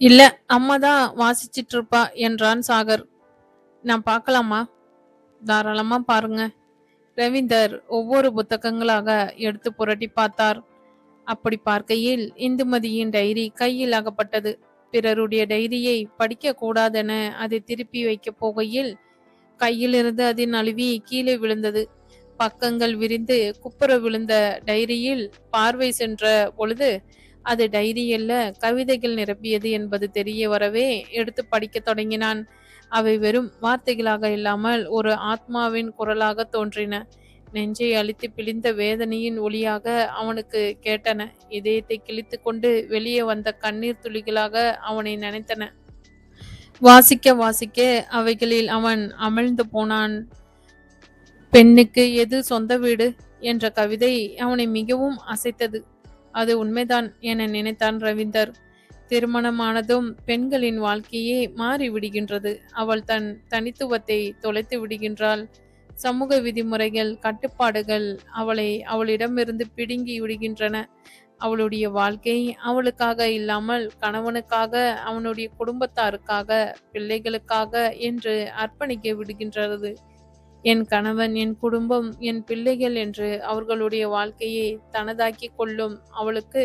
இல்ல அம்மா தான் வாசிச்சிட்டு இருப்பா என்றான் சாகர். நான் பார்க்கலாமா? தாராளமா பாருங்க. ரவீந்தர் ஒவ்வொரு புத்தகங்களாக எடுத்து புரட்டி பார்த்தார். அப்படி பார்க்கையில் இந்துமதியின் டைரி கையில் அகப்பட்டது. பிறருடைய டைரியை படிக்க கூடாதென அதை திருப்பி வைக்கப் போகையில் கையிலிருந்து அதன் நழுவி கீழே விழுந்தது. பக்கங்கள் விரிந்து குப்புற விழுந்த டைரியில் பார்வை சென்ற பொழுது அது டைரியல்ல கவிதைகள் நிரப்பியது என்பது தெரிய வரவே எடுத்து படிக்க தொடங்கினான். அவை வெறும் வார்த்தைகளாக இல்லாமல் ஒரு ஆத்மாவின் குரலாக தோன்றின. நெஞ்சை அழித்து பிழிந்த வேதனையின் ஒளியாக அவனுக்கு கேட்டன. இதயத்தை கிழித்து கொண்டு வெளியே வந்த கண்ணீர் துளிகளாக அவனை நினைத்தன. வாசிக்க வாசிக்க அவைகளில் அவன் அமிழ்ந்து போனான். பெண்ணுக்கு எது சொந்த வீடு? என்ற கவிதை அவனை மிகவும் அசைத்தது. அது உண்மைதான் என நினைத்தான் ரவீந்தர். திருமணமானதும் பெண்களின் வாழ்க்கையே மாறி விடுகின்றது. அவள் தன் தனித்துவத்தை தொலைத்து விடுகின்றாள். சமூக விதிமுறைகள் கட்டுப்பாடுகள் அவளை அவளிடமிருந்து பிடுங்கி விடுகின்றன. அவளுடைய வாழ்க்கை அவளுக்காக இல்லாமல் கணவனுக்காக அவனுடைய குடும்பத்தாருக்காக பிள்ளைகளுக்காக என்று அர்ப்பணிக்க விடுகின்றது. என் கணவன் என் குடும்பம் என் பிள்ளைகள் என்று அவர்களுடைய வாழ்க்கையை தனதாக்கி கொள்ளும் அவளுக்கு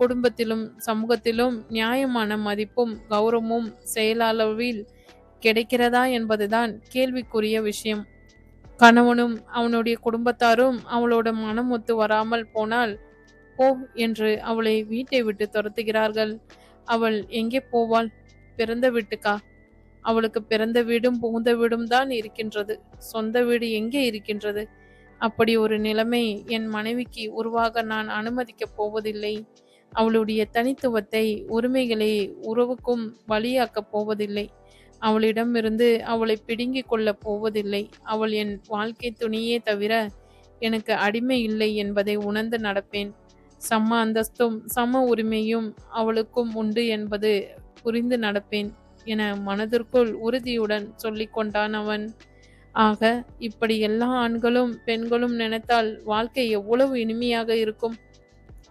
குடும்பத்திலும் சமூகத்திலும் நியாயமான மதிப்பும் கௌரவமும் செயலளவில் கிடைக்கிறதா என்பதுதான் கேள்விக்குரிய விஷயம். கணவனும் அவனுடைய குடும்பத்தாரும் அவளோட மனம் ஒத்து வராமல் போனால் போ என்று அவளை வீட்டை விட்டு துரத்துகிறார்கள். அவள் எங்கே போவாள்? பிறந்த வீட்டுக்கா? அவளுக்கு பிறந்த வீடும் புகுந்த வீடும் தான் இருக்கின்றது. சொந்த வீடு எங்கே இருக்கின்றது? அப்படி ஒரு நிலைமை என் மனைவிக்கு உருவாக நான் அனுமதிக்கப் போவதில்லை. அவளுடைய தனித்துவத்தை உரிமைகளை உறவுக்கும் வழியாக்கப் போவதில்லை. அவளிடமிருந்து அவளை பிடுங்கிக் கொள்ளப் போவதில்லை. அவள் என் வாழ்க்கை துணியே தவிர எனக்கு அடிமை இல்லை என்பதை உணர்ந்து நடப்பேன். சம அந்தஸ்தும் சம உரிமையும் அவளுக்கும் உண்டு என்பது புரிந்து நடப்பேன். என மனதிற்குள் உறுதியுடன் சொல்லிக்கொண்டான் அவன். ஆக இப்படி எல்லா ஆண்களும் பெண்களும் நினைத்தால் வாழ்க்கை எவ்வளவு இனிமையாக இருக்கும்?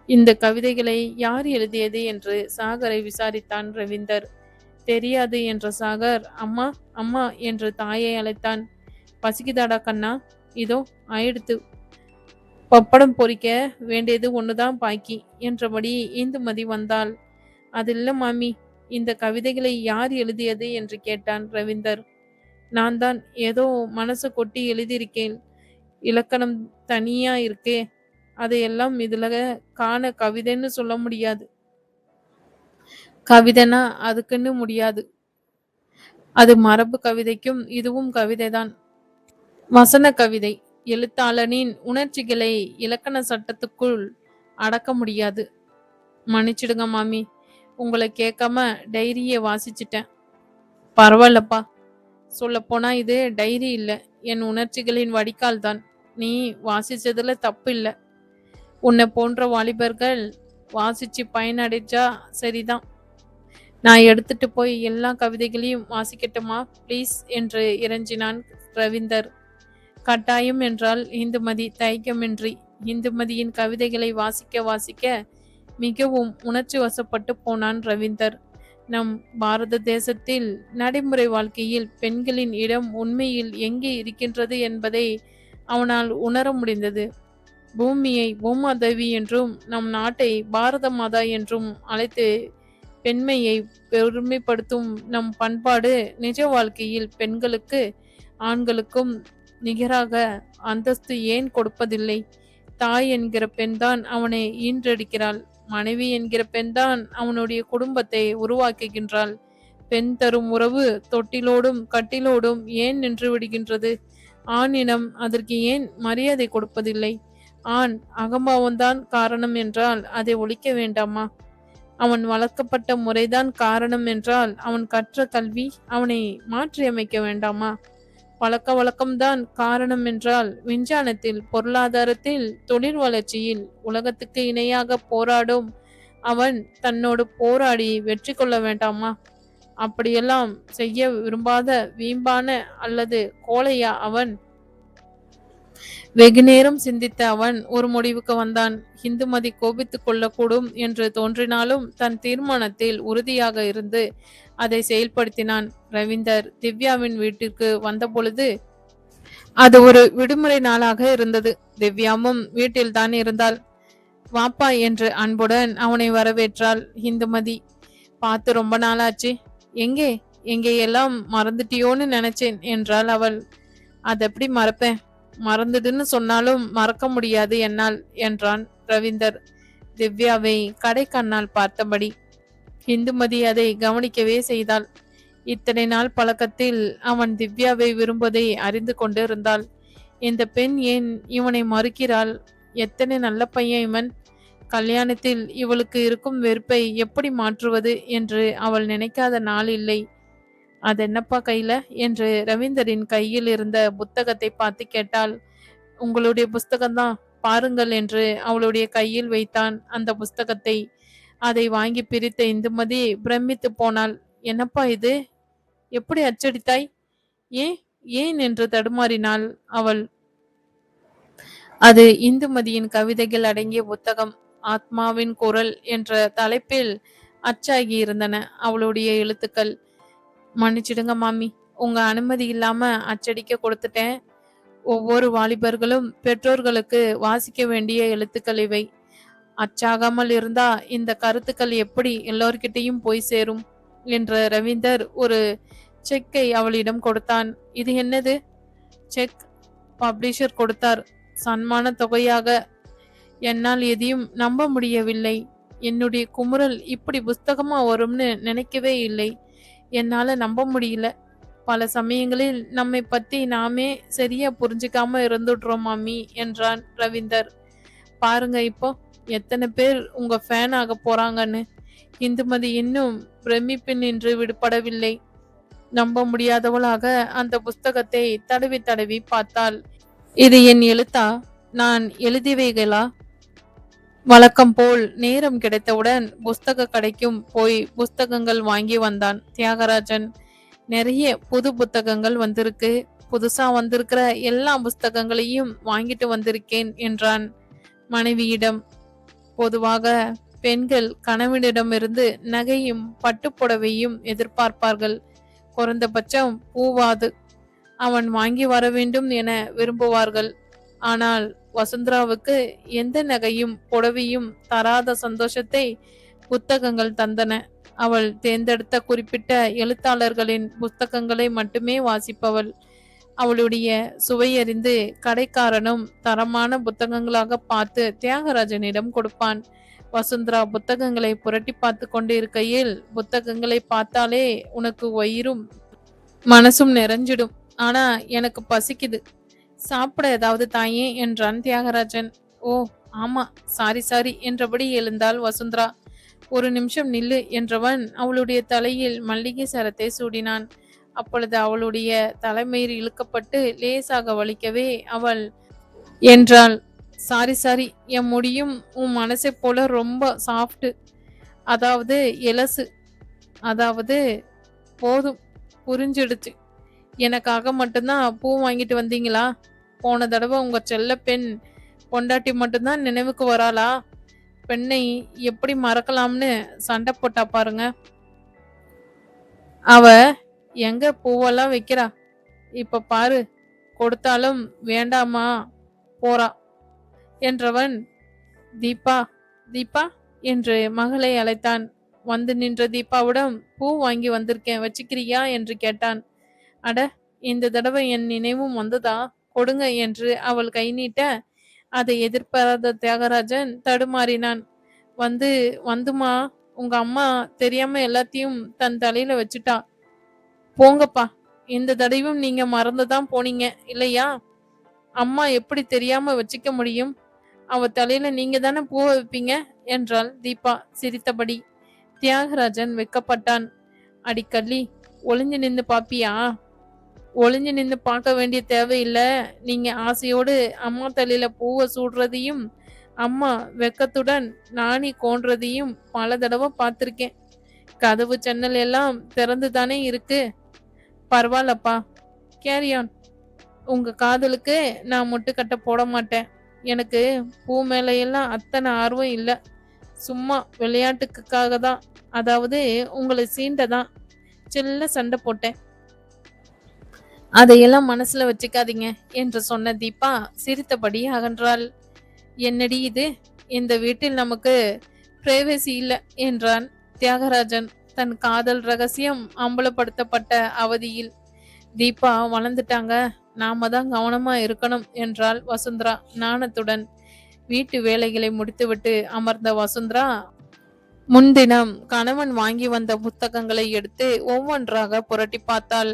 இந்த கவிதைகளை யார் எழுதியது என்று சாகரை விசாரித்தான் ரவீந்தர். தெரியாது என்ற சாகர் அம்மா அம்மா என்று தாயை அழைத்தான். பசிக்குதாடா கண்ணா? இதோ ஆயிடுத்து. பப்படம் பொறிக்க வேண்டியது ஒன்றுதான் பாக்கி என்றபடி இந்துமதி வந்தாள். அது இல்லை மாமி இந்த கவிதைகளை யார் எழுதியது என்று கேட்டான் ரவீந்தர். நான் தான் ஏதோ மனசு கொட்டி எழுதியிருக்கேன். இலக்கணம் தனியா இருக்கே. அதையெல்லாம் இதுல காண கவிதைன்னு சொல்ல முடியாது. கவிதைனா அதுக்குன்னு முடியாது. அது மரபு கவிதைக்கும் இதுவும் கவிதைதான். வசன கவிதை. எழுத்தாளனின் உணர்ச்சிகளை இலக்கண சட்டத்துக்குள் அடக்க முடியாது. மன்னிச்சிடுங்க மாமி. உங்களை கேட்காம டைரியை வாசிச்சிட்டேன். பரவாயில்லப்பா. சொல்லப்போனா இது டைரி இல்லை. என் உணர்ச்சிகளின் வடிகால் தான். நீ வாசிச்சதுல தப்பு இல்லை. உன்னை போன்ற வாலிபர்கள் வாசிச்சு பயனடைச்சா சரிதான். நான் எடுத்துட்டு போய் எல்லா கவிதைகளையும் வாசிக்கட்டுமா? ப்ளீஸ் என்று இறைஞ்சினான் ரவீந்தர். கட்டாயம் என்றால் இந்துமதி தயக்கமின்றி இந்துமதியின் கவிதைகளை வாசிக்க வாசிக்க மிகவும் உணர்ச்சி வசப்பட்டு போனான் ரவீந்தர். நம் பாரத தேசத்தில் நடைமுறை வாழ்க்கையில் பெண்களின் இடம் உண்மையில் எங்கே இருக்கின்றது என்பதை அவனால் உணர முடிந்தது. பூமியை பூமாதேவி என்றும் நம் நாட்டை பாரத மாதா என்றும் அழைத்து பெண்மையை பெருமைப்படுத்தும் நம் பண்பாடு நிஜ வாழ்க்கையில் பெண்களுக்கு ஆண்களுக்கும் நிகராக அந்தஸ்து ஏன் கொடுப்பதில்லை? தாய் என்கிற பெண்தான் அவனை ஈன்றெடுக்கிறாள். மனைவி என்கிற பெண்தான் அவனுடைய குடும்பத்தை உருவாக்குகின்றாள். பெண் தரும் உறவு தொட்டிலோடும் கட்டிலோடும் ஏன் நின்று விடுகின்றது? ஆணினம் அதற்கு ஏன் மரியாதை கொடுப்பதில்லை? ஆண் அகம்பாவம்தான் காரணம் என்றால் அதை ஒழிக்க வேண்டாமா? அவன் வளர்க்கப்பட்ட முறைதான் காரணம் என்றால் அவன் கற்ற கல்வி அவனை மாற்றியமைக்க வேண்டாமா? பழக்க வழக்கம்தான் காரணம் என்றால் விஞ்ஞானத்தில் பொருளாதாரத்தில் தொழில் வளர்ச்சியில் உலகத்துக்கு இணையாக போராடும் அவன் தன்னோடு போராடி வெற்றி கொள்ள வேண்டாமா? அப்படியெல்லாம் செய்ய விரும்பாத வீம்பான அல்லது கோழையா அவன்? வெகு நேரம் சிந்தித்த அவன் ஒரு முடிவுக்கு வந்தான். இந்துமதி கோபித்துக் கொள்ளக்கூடும் என்று தோன்றினாலும் தன் தீர்மானத்தில் உறுதியாக இருந்து அதை செயல்படுத்தினான். ரவீந்தர் திவ்யாவின் வீட்டிற்கு வந்தபொழுது அது ஒரு விடுமுறை நாளாக இருந்தது. திவ்யாவும் வீட்டில் தான் இருந்தாள். வாப்பா என்று அன்புடன் அவனை வரவேற்றாள் இந்துமதி பார்த்து ரொம்ப நாளாச்சு. எங்கே? எங்கே எல்லாம் மறந்துட்டியோன்னு நினைச்சேன் என்றாள் அவள். அது எப்படி மறப்பேன்? மறந்துடுன்னு சொன்னாலும் மறக்க முடியாது என்னால் என்றான் ரவீந்தர். திவ்யாவை கடை கண்ணால் பார்த்தபடி இந்துமதி அதை கவனிக்கவே செய்தாள். இத்தனை நாள் பழக்கத்தில் அவன் திவ்யாவை விரும்புவதை அறிந்து கொண்டிருந்தாள். இந்த பெண் ஏன் இவனை மறுக்கிறாள்? எத்தனை நல்ல பையன் இவன்? கல்யாணத்தில் இவளுக்கு இருக்கும் வெறுப்பை எப்படி மாற்றுவது என்று அவள் நினைக்காத நாள் இல்லை. அது என்னப்பா கையில? என்று ரவீந்தரின் கையில் இருந்த புத்தகத்தை பார்த்து கேட்டாள். உங்களுடைய புஸ்தகம்தான் பாருங்கள் என்று அவளுடைய கையில் வைத்தான் அந்த புஸ்தகத்தை. அதை வாங்கி பிரித்த இந்துமதி பிரமித்து போனாள். என்னப்பா இது? எப்படி அச்சடித்தாய்? ஏன் ஏன்? என்று தடுமாறினாள் அவள். அது இந்துமதியின் கவிதைகள் அடங்கிய புத்தகம் ஆத்மாவின் குரல் என்ற தலைப்பில் அச்சாகி இருந்தன அவளுடைய எழுத்துக்கள். மன்னிச்சிடுங்க மாமி உங்க அனுமதி இல்லாம அச்சடிக்க கொடுத்துட்டேன். ஒவ்வொரு வாலிபர்களும் பெற்றோர்களுக்கு வாசிக்க வேண்டிய எழுத்துக்கள் இவை. அச்சாகாமல் இருந்தா இந்த கருத்துக்கள் எப்படி எல்லோர்கிட்டையும் போய் சேரும்? என்ற ரவீந்தர் ஒரு செக்கை அவளிடம் கொடுத்தான். இது என்னது? செக் பப்ளிஷர் கொடுத்தார். சன்மான தொகையாக என்னால் எதையும் நம்ப முடியவில்லை. என்னுடைய குமுறல் இப்படி புஸ்தகமா வரும்னு நினைக்கவே இல்லை. என்னால நம்ப முடியல. பல சமயங்களில் நம்மை பத்தி நாமே சரியா புரிஞ்சுக்காம இருந்துடுறோம் மாமி என்றான் ரவீந்தர். பாருங்க இப்போ. எத்தனை பேர் உங்க ஃபேன் ஆக போறாங்கன்னு? இந்துமதி இன்னும் பிரமிப்பு நின்று விடுபடவில்லை. நம்ப முடியாதவளாக அந்த புஸ்தகத்தை தடவி தடவி பார்த்தாள். இது என் எழுத்தா? நான் எழுதிவைகளா? வழக்கம் போல் நேரம் கிடைத்தவுடன் புஸ்தக கடைக்கும் போய் புஸ்தகங்கள் வாங்கி வந்தான் தியாகராஜன். நிறைய புது புத்தகங்கள் வந்திருக்கு. புதுசா வந்திருக்கிற எல்லா புஸ்தகங்களையும் வாங்கிட்டு வந்திருக்கேன் என்றான் மனைவியிடம். பொதுவாக பெண்கள் கணவனிடமிருந்து நகையும் பட்டுப்புடவையும் எதிர்பார்ப்பார்கள். குறைந்தபட்சம் பூவாது. அவன் வாங்கி வர வேண்டும் என விரும்புவார்கள். ஆனால் வசுந்தராவுக்கு எந்த நகையும் புடவையும் தராத சந்தோஷத்தை புத்தகங்கள் தந்தன. அவள் தேர்ந்தெடுத்த குறிப்பிட்ட எழுத்தாளர்களின் புத்தகங்களை மட்டுமே வாசிப்பவள். அவளுடைய சுவையறிந்து கடைக்காரனும் தரமான புத்தகங்களாக பார்த்து தியாகராஜனிடம் கொடுப்பான். வசுந்தரா புத்தகங்களை புரட்டி பார்த்து கொண்டு இருக்கையில் புத்தகங்களை பார்த்தாலே உனக்கு வயிறும் மனசும் நிறைஞ்சிடும். ஆனா எனக்கு பசிக்குது. சாப்பிட ஏதாவது தாயே என்றான் தியாகராஜன். ஓ ஆமா சாரி சாரி என்றபடி எழுந்தாள் வசுந்தரா. ஒரு நிமிஷம் நில்லு என்றவன் அவளுடைய தலையில் மல்லிகை சரத்தை சூடினான். அப்பொழுது அவளுடைய தலைமயிர் இழுக்கப்பட்டு லேசாக வலிக்கவே அவள் என்றாள் சாரி சாரி என் முடியும் உன் மனசை போல ரொம்ப சாஃப்ட் அதாவது எலசு அதாவது போதும் புரிஞ்சிடுச்சு. எனக்காக மட்டும்தான் பூ வாங்கிட்டு வந்தீங்களா? போன தடவை உங்க செல்ல பெண் பொண்டாட்டி மட்டும்தான் நினைவுக்கு வராளா? பெண்ணை எப்படி மறக்கலாம்னு சண்டை போட்டா பாருங்க. அவ எங்க பூவெல்லாம் வைக்கிறா? இப்ப பாரு கொடுத்தாலும் வேண்டாமா? போறா. என்றவன் தீபா தீபா என்று மகளை அழைத்தான். வந்து நின்ற தீபாவிடம் பூ வாங்கி வந்திருக்கேன் வச்சுக்கிறியா? என்று கேட்டான். அட இந்த தடவை என் நினைவும் வந்ததா? கொடுங்க என்று அவள் கை நீட்ட அதை எதிர்பாராத தியாகராஜன் தடுமாறினான். வந்து வந்துமா? உங்க அம்மா தெரியாம எல்லாத்தையும் தன் தலையில வச்சுட்டா. போங்கப்பா. இந்த தடவையும் நீங்க மறந்துதான் போனீங்க இல்லையா? அம்மா எப்படி தெரியாம வச்சுக்க முடியும்? அவ தலையில நீங்க தானே பூ வைப்பீங்க? என்றாள் தீபா சிரித்தபடி. தியாகராஜன் வெக்கப்பட்டான். அடிக்கல்லி ஒளிஞ்சு நின்று பாப்பியா? ஒளிஞ்சு நின்று பார்க்க வேண்டிய தேவையில்லை. நீங்க ஆசையோடு அம்மா தலையில பூவை சூடுறதையும் அம்மா வெக்கத்துடன் நாணி கோன்றதையும் பல தடவை பார்த்துருக்கேன். கதவு ஜன்னல் எல்லாம் திறந்து தானே இருக்கு? பரவாயில்லப்பா. கேரியான் உங்க காதலுக்கு நான் முட்டுக்கட்டை போட மாட்டேன். எனக்கு பூ மேலையெல்லாம் அத்தனை ஆர்வம் இல்லை. சும்மா விளையாட்டுக்காக தான். அதாவது உங்களை சீண்ட தான். சில்ல சண்டை போட்டேன். அதையெல்லாம் மனசுல வச்சுக்காதீங்க என்று சொன்ன தீபா சிரித்தபடி அகன்றாள். என்னடி இது? இந்த வீட்டில் நமக்கு பிரைவசி இல்லை என்றான் தியாகராஜன். தன் காதல் ரகசியம் அம்பலப்படுத்தப்பட்ட அவதியில் தீபா வளர்ந்துட்டாங்க. நாம தான் கவனமா இருக்கணும் என்றாள் வசுந்தரா நாணத்துடன் வீட்டு வேலைகளை முடித்துவிட்டு அமர்ந்த வசுந்தரா முன்தினம் கணவன் வாங்கி வந்த புத்தகங்களை எடுத்து ஒவ்வொன்றாக புரட்டி பார்த்தாள்.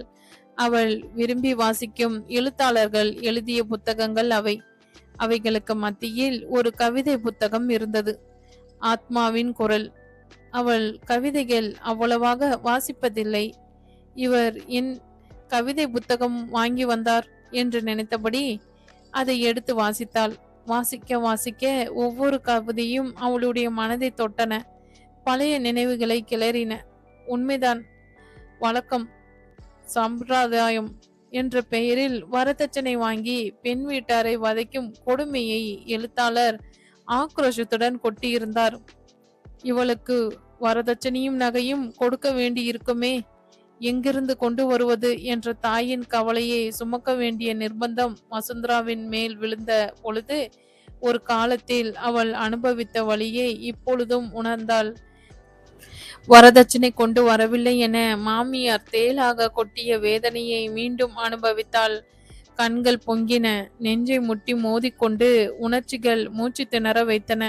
அவள் விரும்பி வாசிக்கும் எழுத்தாளர்கள் எழுதிய புத்தகங்கள் அவை. அவைகளுக்கு மத்தியில் ஒரு கவிதை புத்தகம் இருந்தது. ஆத்மாவின் குரல். அவள் கவிதைகள் அவ்வளவாக வாசிப்பதில்லை. இவர் என் கவிதை புத்தகம் வாங்கி வந்தார் என்று நினைத்தபடி அதை எடுத்து வாசித்தாள். வாசிக்க வாசிக்க ஒவ்வொரு கவிதையும் அவளுடைய மனதை தொட்டன. பழைய நினைவுகளை கிளறின. உண்மைதான் வழக்கம் சம்பிரதாயம் என்ற பெயரில் வரதட்சணை வாங்கி பெண் வீட்டாரை வதைக்கும் கொடுமையை எழுத்தாளர் ஆக்ரோஷத்துடன் கொட்டியிருந்தார். இவளுக்கு வரதட்சணையும் நகையும் கொடுக்க வேண்டியிருக்குமே. எங்கிருந்து கொண்டு வருவது என்ற தாயின் கவலையை சுமக்க வேண்டிய நிர்பந்தம் வசுந்தராவின் மேல் விழுந்த பொழுது ஒரு காலத்தில் அவள் அனுபவித்த வழியை இப்பொழுதும் உணர்ந்தாள். வரதட்சணை கொண்டு வரவில்லை என மாமியார் தேலாக கொட்டிய வேதனையை மீண்டும் அனுபவித்தாள். கண்கள் பொங்கின நெஞ்சை முட்டி மோதிக்கொண்டு உணர்ச்சிகள் மூச்சு திணற வைத்தன.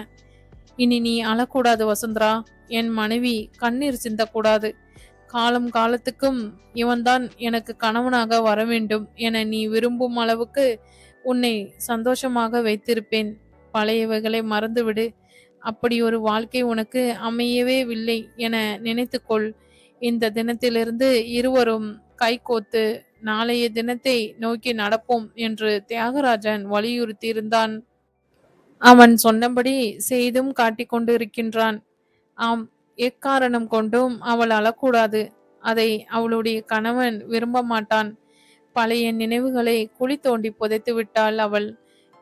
இனி நீ அழக்கூடாது வசுந்தரா. என் மனைவி கண்ணீர் சிந்தக்கூடாது. காலம் காலத்துக்கும் இவன்தான் எனக்கு கணவனாக வர வேண்டும் என நீ விரும்பும் அளவுக்கு உன்னை சந்தோஷமாக வைத்திருப்பேன். பழையவைகளை மறந்துவிடு. அப்படி ஒரு வாழ்க்கை உனக்கு அமையவே இல்லை என நினைத்துக்கொள். இந்த தினத்திலிருந்து இருவரும் கைகோத்து நாளைய தினத்தை நோக்கி நடப்போம் என்று தியாகராஜன் வலியுறுத்தியிருந்தான். அவன் சொன்னபடி செய்தும் காட்டிக் கொண்டிருக்கின்றான் ஆம் எக்காரணம் கொண்டும் அவள் அழக்கூடாது. அதை அவளுடைய கணவன் விரும்ப மாட்டான். பழைய நினைவுகளை குழி தோண்டி புதைத்து விட்டாள் அவள்.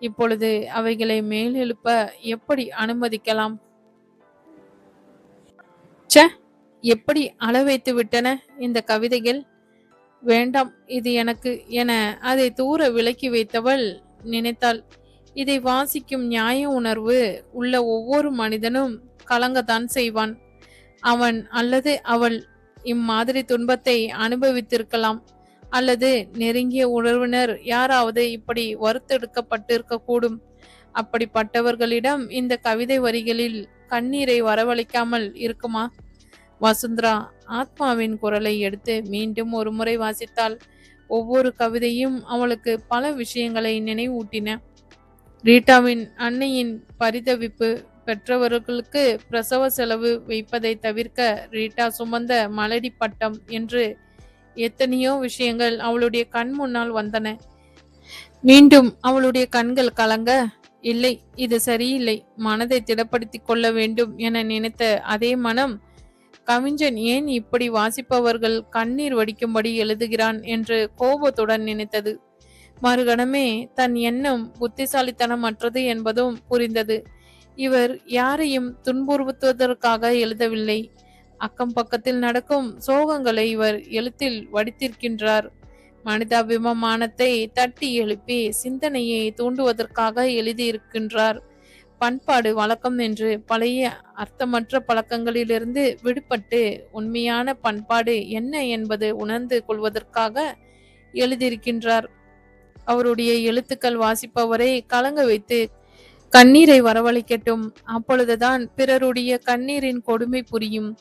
இப்பொழுது அவைகளை மேலெழுப்ப எப்படி அனுமதிக்கலாம்? ச்ச எப்படி அள வைத்து விட்டன இந்த கவிதைகள்? வேண்டாம் இது எனக்கு என அதை தூர விலக்கி வைத்தவள் நினைத்தாள். இதை வாசிக்கும் நியாய உணர்வு உள்ள ஒவ்வொரு மனிதனும் கலங்கத்தான் செய்வான். அவன் அல்லது அவள் இம்மாதிரி துன்பத்தை அனுபவித்திருக்கலாம். அல்லது நெருங்கிய உறவினர் யாராவது இப்படி வறுத்தெடுக்கப்பட்டிருக்க கூடும் அப்படிப்பட்டவர்களிடம் இந்த கவிதை வரிகளில் கண்ணீரை வரவழைக்காமல் இருக்குமா? வசுந்தரா ஆத்மாவின் குரலை எடுத்து மீண்டும் ஒரு முறை வாசித்தாள் ஒவ்வொரு கவிதையும் அவளுக்கு பல விஷயங்களை நினைவூட்டின. ரீட்டாவின் அன்னையின் பரிதவிப்பு பெற்றவர்களுக்கு பிரசவ செலவு வைப்பதை தவிர்க்க ரீட்டா சுமந்த மலடி பட்டம் என்று எத்தனையோ விஷயங்கள் அவளுடைய கண் முன்னால் வந்தன. மீண்டும் அவளுடைய கண்கள் கலங்க இல்லை இது சரியில்லை மனதை திடப்படுத்திக் கொள்ள வேண்டும் என நினைத்த அதே மனம் கவிஞன் ஏன் இப்படி வாசிப்பவர்கள் கண்ணீர் வடிக்கும்படி எழுதுகிறான் என்று கோபத்துடன் நினைத்தது. மறுகணமே தன் எண்ணம் புத்திசாலித்தனமற்றது என்பதும் புரிந்தது. இவர் யாரையும் துன்புறுத்துவதற்காக எழுதவில்லை. அக்கம் பக்கத்தில் நடக்கும் சோகங்களை இவர் எழுத்தில் வடித்திருக்கின்றார். மனிதாபிமானத்தை தட்டி எழுப்பி சிந்தனையை தூண்டுவதற்காக எழுதியிருக்கின்றார். பண்பாடு வழக்கம் என்று பழைய அர்த்தமற்ற பழக்கங்களிலிருந்து விடுபட்டு உண்மையான பண்பாடு என்ன என்பது உணர்ந்து கொள்வதற்காக எழுதியிருக்கின்றார். அவருடைய எழுத்துக்கள் வாசிப்பவரை கலங்க வைத்து கண்ணீரை வரவழைக்கட்டும். அப்பொழுதுதான் பிறருடைய கண்ணீரின் கொடுமை புரியும்.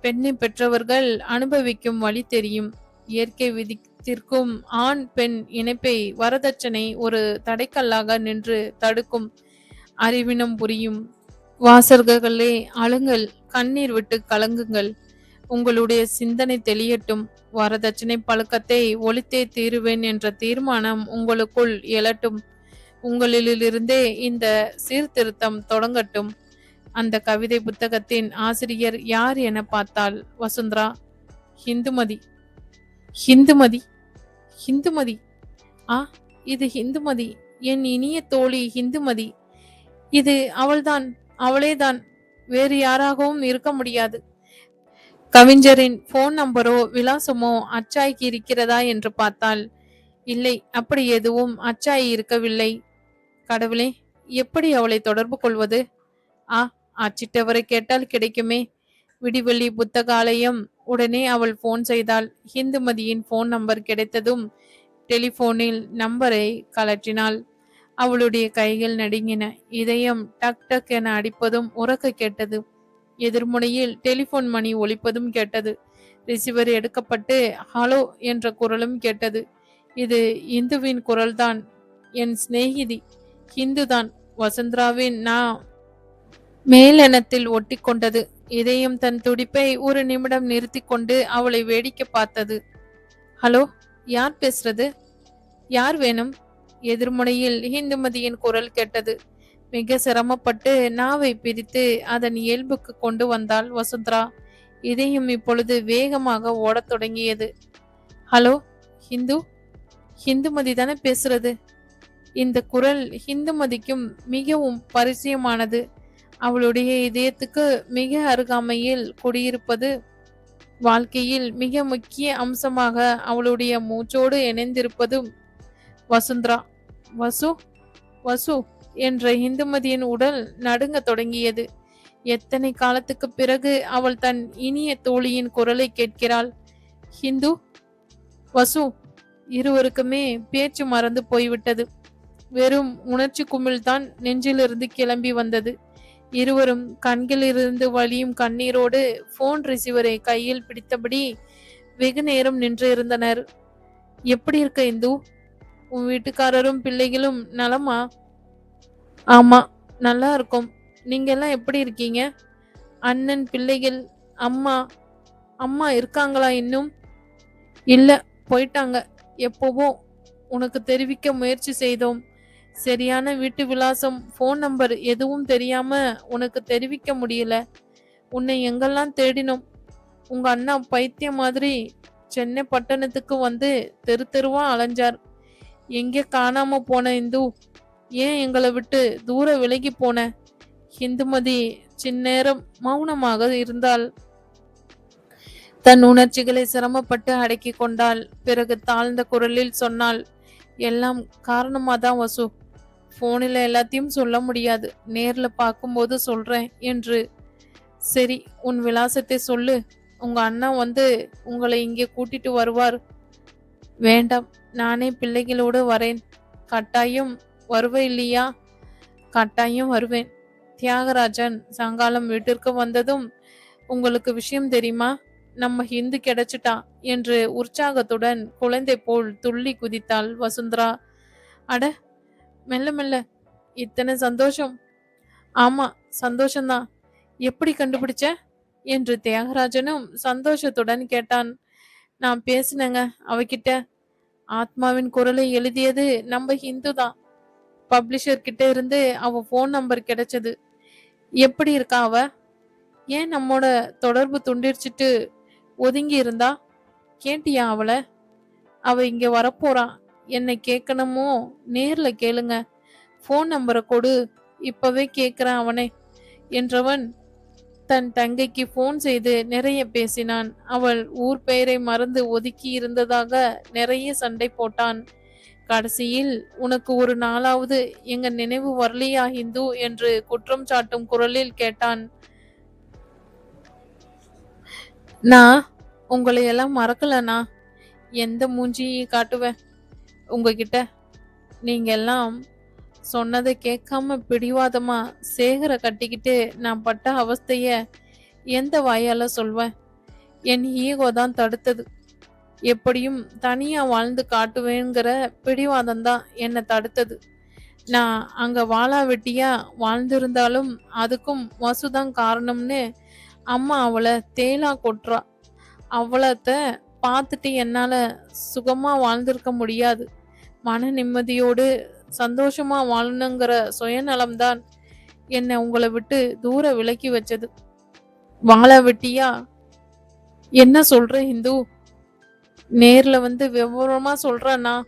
பெண்ணை பெற்றவர்கள் அனுபவிக்கும் வழி தெரியும். இயற்கை விதித்திற்கும் ஆண் பெண் இணைப்பை வரதட்சணை ஒரு தடைக்கல்லாக நின்று தடுக்கும் அறிவினம் புரியும். வாசகர்களே அழுங்கள் கண்ணீர் விட்டு கலங்குங்கள். உங்களுடைய சிந்தனை தெளியட்டும். வரதட்சணை பழக்கத்தை ஒழித்தே தீருவேன் என்ற தீர்மானம் உங்களுக்குள் எழட்டும். உங்களிலிருந்தே இந்த சீர்திருத்தம் தொடங்கட்டும். அந்த கவிதை புத்தகத்தின் ஆசிரியர் யார் என பார்த்தால் வசுந்தரா. ஹிந்துமதி. ஹிந்துமதி. ஹிந்துமதி. ஆ இது ஹிந்துமதி. என் இனிய தோழி ஹிந்துமதி. இது அவள்தான் அவளேதான். வேறு யாராகவும் இருக்க முடியாது. கவிஞரின் போன் நம்பரோ விலாசமோ அச்சாய்க்கு இருக்கிறதா என்று பார்த்தால் இல்லை அப்படி எதுவும் அச்சாய் இருக்கவில்லை. கடவுளே எப்படி அவளை தொடர்பு கொள்வது? ஆ அச்சிட்டவரை கேட்டால் கிடைக்குமே. விடிவெள்ளி புத்தகாலயம். உடனே அவள் போன் செய்தாள். ஹிந்துமதியின் போன் நம்பர் கிடைத்ததும் டெலிபோனில் நம்பரை கலற்றினாள். அவளுடைய கைகள் நடுங்கின. இதயம் டக் டக் என அடிப்பதும் உறக்க கேட்டது. எதிர்முனையில் டெலிபோன் மணி ஒலிப்பதும் கேட்டது. ரிசீவர் எடுக்கப்பட்டு ஹலோ என்ற குரலும் கேட்டது. இது இந்துவின் குரல்தான் என் சிநேகிதி. ஹிந்துதான் வசுந்தராவின் நான் மேலெனத்தில் ஒட்டி கொண்டது இதயம் தன் துடிப்பை ஒரு நிமிடம் நிறுத்தி கொண்டு அவளை வேடிக்கை பார்த்தது. ஹலோ யார் பேசுறது? யார் வேணும்? எதிர்முனையில் ஹிந்துமதியின் குரல் கேட்டது. மிக சிரமப்பட்டு நாவை பிரித்து அதன் இயல்புக்கு கொண்டு வந்தாள் வசுந்தரா. இதையும் இப்பொழுது வேகமாக ஓடத் தொடங்கியது. ஹலோ ஹிந்து? ஹிந்துமதி தானே பேசுறது? இந்த குரல் ஹிந்துமதிக்கும் மிகவும் பரிச்சயமானது. அவளுடைய இதயத்துக்கு மிக அருகாமையில் குடியிருப்பது வாழ்க்கையில் மிக முக்கிய அம்சமாக அவளுடைய மூச்சோடு இணைந்திருப்பதும் வசுந்தரா. வசு? வசு? என்ற இந்துமதியின் உடல் நடுங்க தொடங்கியது. எத்தனை காலத்துக்கு பிறகு அவள் தன் இனிய தோழியின் குரலை கேட்கிறாள்? ஹிந்து வசு இருவருக்குமே பேச்சு மறந்து போய்விட்டது. வெறும் உணர்ச்சி குமிழ்தான் நெஞ்சிலிருந்து கிளம்பி வந்தது. இருவரும் கண்களிலிருந்து வழியும் கண்ணீரோடு போன் ரிசீவரை கையில் பிடித்தபடி வெகு நேரம் நின்று இருந்தனர். எப்படி இருக்க இந்து? உன் வீட்டுக்காரரும் பிள்ளைகளும் நலமா? ஆமா நல்லா இருக்கும். நீங்க எல்லாம் எப்படி இருக்கீங்க? அண்ணன் பிள்ளைகள் அம்மா அம்மா இருக்காங்களா இன்னும்? இல்ல போயிட்டாங்க. எப்போவோ உனக்கு தெரிவிக்க முயற்சி செய்தோம். சரியான வீட்டு விலாசம் ஃபோன் நம்பர் எதுவும் தெரியாம உனக்கு தெரிவிக்க முடியல. உன்னை எங்கெல்லாம் தேடினோம்? உங்க அண்ணா பைத்தியம் மாதிரி சென்னை பட்டணத்துக்கு வந்து தெரு தெருவா அலைஞ்சார். எங்கே காணாம போன இந்து? ஏன் எங்களை விட்டு தூர விலகி போன ஹிந்துமதி சின்னேரம் மௌனமாக இருந்தாள்? தன் உணர்ச்சிகளை சிரமப்பட்டு அடக்கி கொண்டாள். பிறகு தாழ்ந்த குரலில் சொன்னாள் எல்லாம் காரணமா தான் வசு. போனில் எல்லாத்தையும் சொல்ல முடியாது. நேரில் பார்க்கும்போது சொல்கிறேன் என்று. சரி உன் விலாசத்தை சொல்லு. உங்க அண்ணா வந்து உங்களை இங்கே கூட்டிட்டு வருவார். வேண்டாம் நானே பிள்ளைகளோடு வரேன். கட்டாயம் வருவே இல்லையா? கட்டாயம் வருவேன். தியாகராஜன் சாயங்காலம் வீட்டிற்கு வந்ததும் உங்களுக்கு விஷயம் தெரியுமா? நம்ம ஹிந்து கிடைச்சிட்டா என்று உற்சாகத்துடன் குழந்தை போல் துள்ளி குதித்தாள் வசுந்தரா. அட மெல்ல மெல்ல இத்தனை சந்தோஷம். ஆமா சந்தோஷம்தான். எப்படி கண்டுபிடிச்ச? என்று தியாகராஜனும் சந்தோஷத்துடன் கேட்டான். நான் பேசினேங்க அவகிட்ட. ஆத்மாவின் குரலை எழுதியது நம்ம ஹிந்து தான் பப்ளிஷர் கிட்ட இருந்து அவ ஃபோன் நம்பர் கிடைச்சது. எப்படி இருக்கா அவ? ஏன் நம்மோட தொடர்பு துண்டிச்சிட்டு ஒதுங்கி இருந்தா? கேட்டியா அவளை? அவ இங்க வரப்போறான் என்னை கேட்கணுமோ? நேர்ல கேளுங்க. ஃபோன் நம்பரை கொடு. இப்பவே கேட்கிறான் அவனே என்றவன் தன் தங்கைக்கு போன் செய்து நிறைய பேசினான். அவள் ஊர் பெயரை மறந்து ஒதுக்கி இருந்ததாக நிறைய சண்டை போட்டான். கடைசியில் உனக்கு ஒரு நாளாவது எங்க நினைவு வரலையா ஹிந்து என்று குற்றம் சாட்டும் குரலில் கேட்டான். நான் உங்களை எல்லாம் மறக்கலண்ணா. எந்த மூஞ்சியை காட்டுவேன்? உங்ககிட்ட நீங்க எல்லாம் சொன்னதை கேட்காம பிடிவாதமா சேகரை கட்டிக்கிட்டு நான் பட்ட அவஸ்தைய எந்த வாயால சொல்வேன்? என் ஈகோ தான் தடுத்தது. எப்படியும் தனியா வாழ்ந்து காட்டுவேங்கிற பிடிவாதம் தான் என்னை தடுத்தது. நான் அங்க வாழா வெட்டியா வாழ்ந்திருந்தாலும் அதுக்கும் வசுதான் காரணம்னு அம்மா அவளை தேலா கொட்டுறா அவளத்த பார்த்துட்டு என்னால சுகமா வாழ்ந்திருக்க முடியாது. மன நிம்மதியோடு சந்தோஷமா வாழணுங்கிற சுயநலம்தான் என்னை உங்களை விட்டு தூர விலக்கி வச்சது. வாழ வெட்டியா? என்ன சொல்ற இந்து? நேர்ல வந்து விவரமா சொல்றேன்னா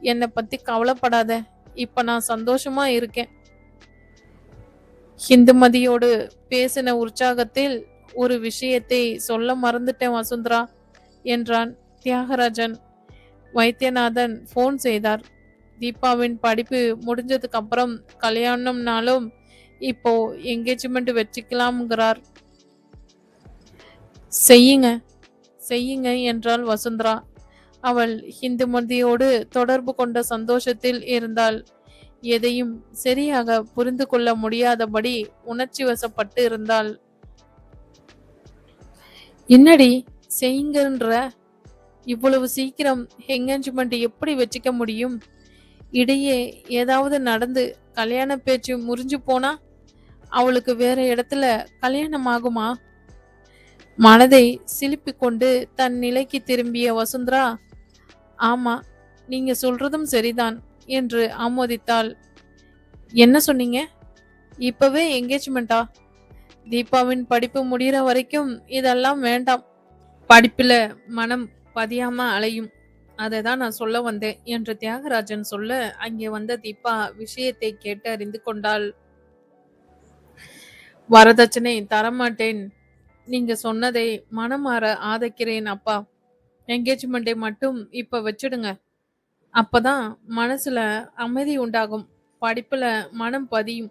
என்னை பத்தி கவலைப்படாத. இப்ப நான் சந்தோஷமா இருக்கேன். ஹிந்துமதியோடு பேசின உற்சாகத்தில் ஒரு விஷயத்தை சொல்ல மறந்துட்டேன் வசுந்தரா என்றான் தியாகராஜன். வைத்தியநாதன் ஃபோன் செய்தார். தீபாவின் படிப்பு முடிஞ்சதுக்கு அப்புறம் கல்யாணம்னாலும் இப்போ என்கேஜ்மெண்ட் வச்சுக்கலாம்ங்கிறார். செய்யுங்க. செய்யுங்க என்றாள் வசுந்தரா. அவள் ஹிந்துமதியோடு தொடர்பு கொண்ட சந்தோஷத்தில் இருந்தாள். எதையும் சரியாக புரிந்து கொள்ள முடியாதபடி உணர்ச்சி வசப்பட்டு இருந்தாள். என்னடி செய்யுங்கன்ற? இவ்வளவு சீக்கிரம் எங்கேஜ்மெண்ட் எப்படி வச்சுக்க முடியும்? இடையே ஏதாவது நடந்து கல்யாண பேச்சு முறிஞ்சு போனா அவளுக்கு வேற இடத்துல கல்யாணம் ஆகுமா? மனதை சிலுப்பிக் கொண்டு தன் நிலைக்கு திரும்பிய வசுந்தரா ஆமா நீங்க சொல்றதும் சரிதான் என்று ஆமோதித்தாள். என்ன சொன்னீங்க? இப்பவே என்கேஜ்மெண்டா தீபாவின் படிப்பு முடிகிற வரைக்கும் இதெல்லாம் வேண்டாம். படிப்புல மனம் பதியாம அலையும். அதை தான் நான் சொல்ல வந்தேன் என்று தியாகராஜன் சொல்ல அங்கே வந்த தீபா விஷயத்தை கேட்டு அறிந்து கொண்டாள். வரதட்சணை தரமாட்டேன். நீங்க சொன்னதை மனமாற ஆதக்கிறேன் அப்பா. என்கேஜ்மெண்ட்டை மட்டும் இப்ப வச்சிடுங்க. அப்பதான் மனசுல அமைதி உண்டாகும். படிப்புல மனம் பதியும்.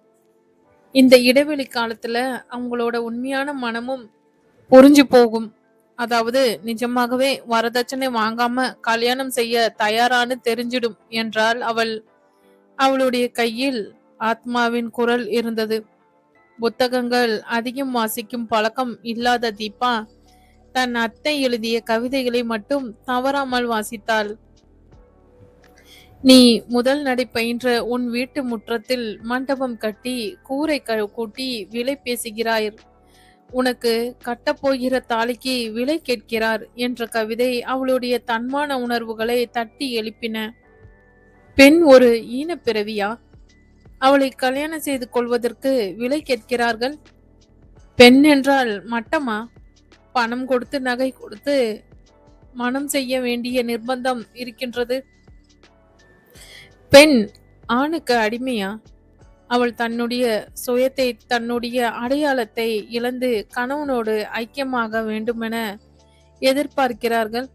இந்த இடைவெளி காலத்துல அவங்களோட உண்மையான மனமும் புரிஞ்சு போகும். அதாவது நிஜமாகவே வரதட்சணை வாங்காம கல்யாணம் செய்ய தயாரான்னு தெரிஞ்சிடும் என்றால் அவள் அவளுடைய கையில் ஆத்மாவின் குரல் இருந்தது. புத்தகங்கள் அதிகம் வாசிக்கும் பழக்கம் இல்லாத தீபா தன் அத்தை எழுதிய கவிதைகளை மட்டும் தவறாமல் வாசித்தாள். நீ முதல் நடை பயின்ற உன் வீட்டு முற்றத்தில் மண்டபம் கட்டி கூரை கூட்டி விலை பேசுகிறாய். உனக்கு கட்டப்போகிற தாலிக்கு விலை கேட்கிறார் என்ற கவிதை அவளுடைய தன்மான உணர்வுகளை தட்டி எழுப்பின. பெண் ஒரு ஈனப்பிறவியா அவளை கல்யாணம் செய்து கொள்வதற்கு விலை கேட்கிறார்கள். பெண் என்றால் மட்டமா? பணம் கொடுத்து நகை கொடுத்து மனம் செய்ய வேண்டிய நிர்பந்தம் இருக்கின்றது. பெண் ஆணுக்கு அடிமையா? அவள் தன்னுடைய சுயத்தை தன்னுடைய அடையாளத்தை இழந்து கணவனோடு ஐக்கியமாக வேண்டுமென எதிர்பார்க்கிறார்கள்.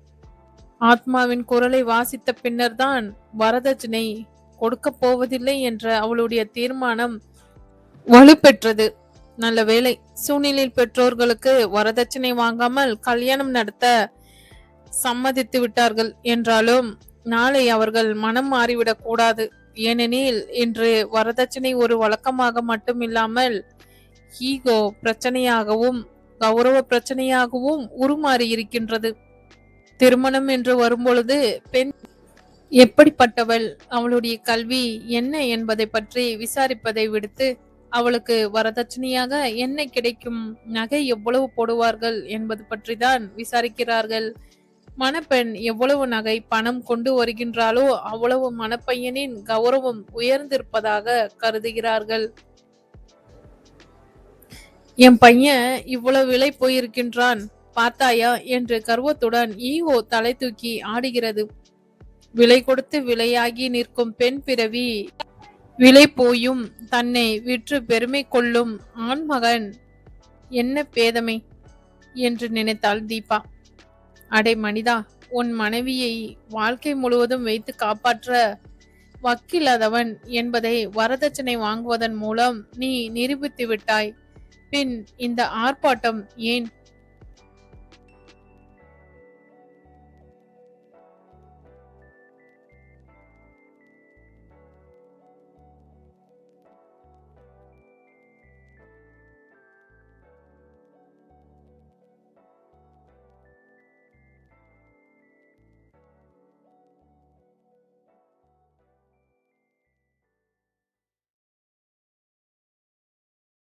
ஆத்மாவின் குரலை வாசித்த பின்னர்தான் வரதட்சணை கொடுக்க போவதில்லை என்ற அவளுடைய தீர்மானம் வலுப்பெற்றது. நல்ல வேலை சூழ்நிலையில் பெற்றோர்களுக்கு வரதட்சணை வாங்காமல் கல்யாணம் நடத்த சம்மதித்து விட்டார்கள் என்றாலும் நாளை அவர்கள் மனம் மாறிவிடக் கூடாது. ஏனெனில் இன்று வரதட்சணை ஒரு வழக்கமாக மட்டும் இல்லாமல் ஈகோ பிரச்சனையாகவும் கௌரவ பிரச்சனையாகவும் உருமாறி இருக்கின்றது திருமணம் என்று வரும்பொழுது பெண் எப்படிப்பட்டவள்? அவளுடைய கல்வி என்ன என்பதை பற்றி விசாரிப்பதை விடுத்து அவளுக்கு வரதட்சணையாக என்ன கிடைக்கும்? நகை எவ்வளவு போடுவார்கள் என்பது பற்றி தான் விசாரிக்கிறார்கள். மணப்பெண் எவ்வளவு நகை பணம் கொண்டு வருகின்றாளோ அவ்வளவு மணப்பையனின் கௌரவம் உயர்ந்திருப்பதாக கருதுகிறார்கள். என் பையன் இவ்வளவு விலை போயிருக்கின்றான் பார்த்தாயா? என்று கர்வத்துடன் ஈகோ தலை தூக்கி ஆடுகிறது. விலை கொடுத்து விலையாகி நிற்கும் பெண் பிறவி. விலை போயும் தன்னை விற்று பெருமை கொள்ளும் ஆண்மகன் என்ன பேதமை என்று நினைத்தாள் தீபா. அடே மனிதா உன் மனைவியை வாழ்க்கை முழுவதும் வைத்து காப்பாற்ற வக்கில்லாதவன் என்பதை வரதட்சணை வாங்குவதன் மூலம் நீ நிரூபித்து விட்டாய். பின் இந்த ஆர்ப்பாட்டம் ஏன்